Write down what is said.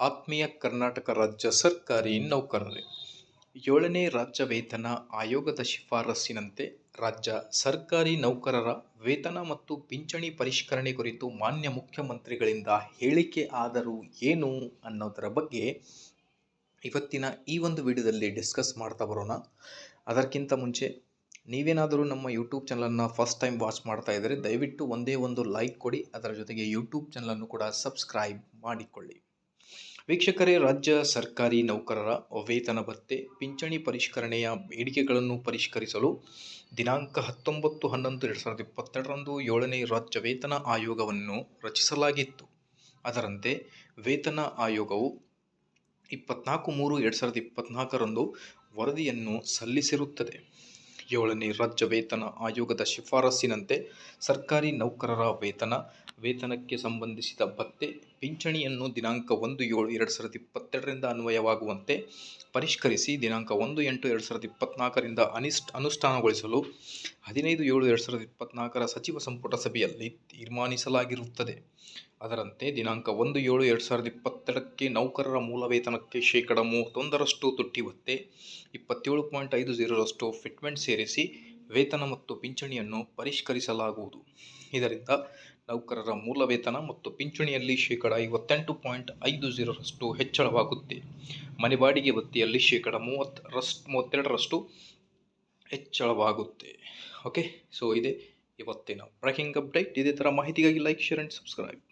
ಆತ್ಮೀಯ ಕರ್ನಾಟಕ ರಾಜ್ಯ ಸರ್ಕಾರಿ ನೌಕರರೇ, ಏಳನೇ ರಾಜ್ಯ ವೇತನ ಆಯೋಗದ ಶಿಫಾರಸ್ಸಿನಂತೆ ರಾಜ್ಯ ಸರ್ಕಾರಿ ನೌಕರರ ವೇತನ ಮತ್ತು ಪಿಂಚಣಿ ಪರಿಷ್ಕರಣೆ ಕುರಿತು ಮಾನ್ಯ ಮುಖ್ಯಮಂತ್ರಿಗಳಿಂದ ಹೇಳಿಕೆ ಆದರೂ ಏನು ಅನ್ನೋದರ ಬಗ್ಗೆ ಇವತ್ತಿನ ಈ ಒಂದು ವಿಡಿಯೋದಲ್ಲಿ ಡಿಸ್ಕಸ್ ಮಾಡ್ತಾ ಬರೋಣ. ಅದಕ್ಕಿಂತ ಮುಂಚೆ ನೀವೇನಾದರೂ ನಮ್ಮ ಯೂಟ್ಯೂಬ್ ಚಾನಲನ್ನು ಫಸ್ಟ್ ಟೈಮ್ ವಾಚ್ ಮಾಡ್ತಾ ಇದ್ದರೆ ದಯವಿಟ್ಟು ಒಂದೇ ಒಂದು ಲೈಕ್ ಕೊಡಿ. ಅದರ ಜೊತೆಗೆ ಯೂಟ್ಯೂಬ್ ಚಾನಲನ್ನು ಕೂಡ ಸಬ್ಸ್ಕ್ರೈಬ್ ಮಾಡಿಕೊಳ್ಳಿ. ವೀಕ್ಷಕರೇ, ರಾಜ್ಯ ಸರ್ಕಾರಿ ನೌಕರರ ವೇತನ ಭತ್ತೆ, ಪಿಂಚಣಿ ಪರಿಷ್ಕರಣೆಯ ಬೇಡಿಕೆಗಳನ್ನು ಪರಿಷ್ಕರಿಸಲು ದಿನಾಂಕ ಹತ್ತೊಂಬತ್ತು ಹನ್ನೊಂದು ಎರಡು ಸಾವಿರದ ಇಪ್ಪತ್ತೆರಡರಂದು ಏಳನೇ ರಾಜ್ಯ ವೇತನ ಆಯೋಗವನ್ನು ರಚಿಸಲಾಗಿತ್ತು. ಅದರಂತೆ ವೇತನ ಆಯೋಗವು ಇಪ್ಪತ್ನಾಲ್ಕು ಮೂರು ಎರಡು ಸಾವಿರದ ಇಪ್ಪತ್ನಾಲ್ಕರಂದು ವರದಿಯನ್ನು ಸಲ್ಲಿಸಿರುತ್ತದೆ. ಏಳನೇ ರಾಜ್ಯ ವೇತನ ಆಯೋಗದ ಶಿಫಾರಸ್ಸಿನಂತೆ ಸರ್ಕಾರಿ ನೌಕರರ ವೇತನ, ವೇತನಕ್ಕೆ ಸಂಬಂಧಿಸಿದ ಭತ್ಯೆ ಪಿಂಚಣಿಯನ್ನು ದಿನಾಂಕ ಒಂದು ಏಳು ಎರಡು ಸಾವಿರದ ಇಪ್ಪತ್ತೆರಡರಿಂದ ಅನ್ವಯವಾಗುವಂತೆ ಪರಿಷ್ಕರಿಸಿ ದಿನಾಂಕ ಒಂದು ಎಂಟು ಎರಡು ಸಾವಿರದ ಇಪ್ಪತ್ನಾಲ್ಕರಿಂದ ಅನಿಷ್ಠ ಅನುಷ್ಠಾನಗೊಳಿಸಲು ಹದಿನೈದು ಏಳು ಎರಡು ಸಾವಿರದ ಇಪ್ಪತ್ನಾಲ್ಕರ ಸಚಿವ ಸಂಪುಟ ಸಭೆಯಲ್ಲಿ ತೀರ್ಮಾನಿಸಲಾಗಿರುತ್ತದೆ. ಅದರಂತೆ ದಿನಾಂಕ ಒಂದು ಏಳು ಎರಡು ಸಾವಿರದ ಇಪ್ಪತ್ತೆರಡಕ್ಕೆ ನೌಕರರ ಮೂಲ ವೇತನಕ್ಕೆ ಶೇಕಡ ಮೂವತ್ತೊಂದರಷ್ಟು ತುಟ್ಟಿ ಭತ್ತೆ ಇಪ್ಪತ್ತೇಳು ಪಾಯಿಂಟ್ ಐದು ಜೀರೋರಷ್ಟು ಫಿಟ್ಮೆಂಟ್ ಸೇರಿಸಿ ವೇತನ ಮತ್ತು ಪಿಂಚಣಿಯನ್ನು ಪರಿಷ್ಕರಿಸಲಾಗುವುದು. ಇದರಿಂದ ನೌಕರರ ಮೂಲ ವೇತನ ಮತ್ತು ಪಿಂಚಣಿಯಲ್ಲಿ ಶೇಕಡ ಐವತ್ತೆಂಟು ಪಾಯಿಂಟ್ ಐದು ಜೀರೋರಷ್ಟು ಹೆಚ್ಚಳವಾಗುತ್ತೆ. ಮನೆ ಬಾಡಿಗೆ ಭತ್ತೆಯಲ್ಲಿ ಶೇಕಡ ಮೂವತ್ತರಷ್ಟು ಮೂವತ್ತೆರಡರಷ್ಟು ಹೆಚ್ಚಳವಾಗುತ್ತೆ. ಓಕೆ, ಸೊ ಇದೆ ಇವತ್ತಿನ ಬ್ರೇಕಿಂಗ್ ಅಪ್ಡೇಟ್. ಇದೇ ಥರ ಮಾಹಿತಿಗಾಗಿ ಲೈಕ್, ಶೇರ್ ಆ್ಯಂಡ್ ಸಬ್ಸ್ಕ್ರೈಬ್.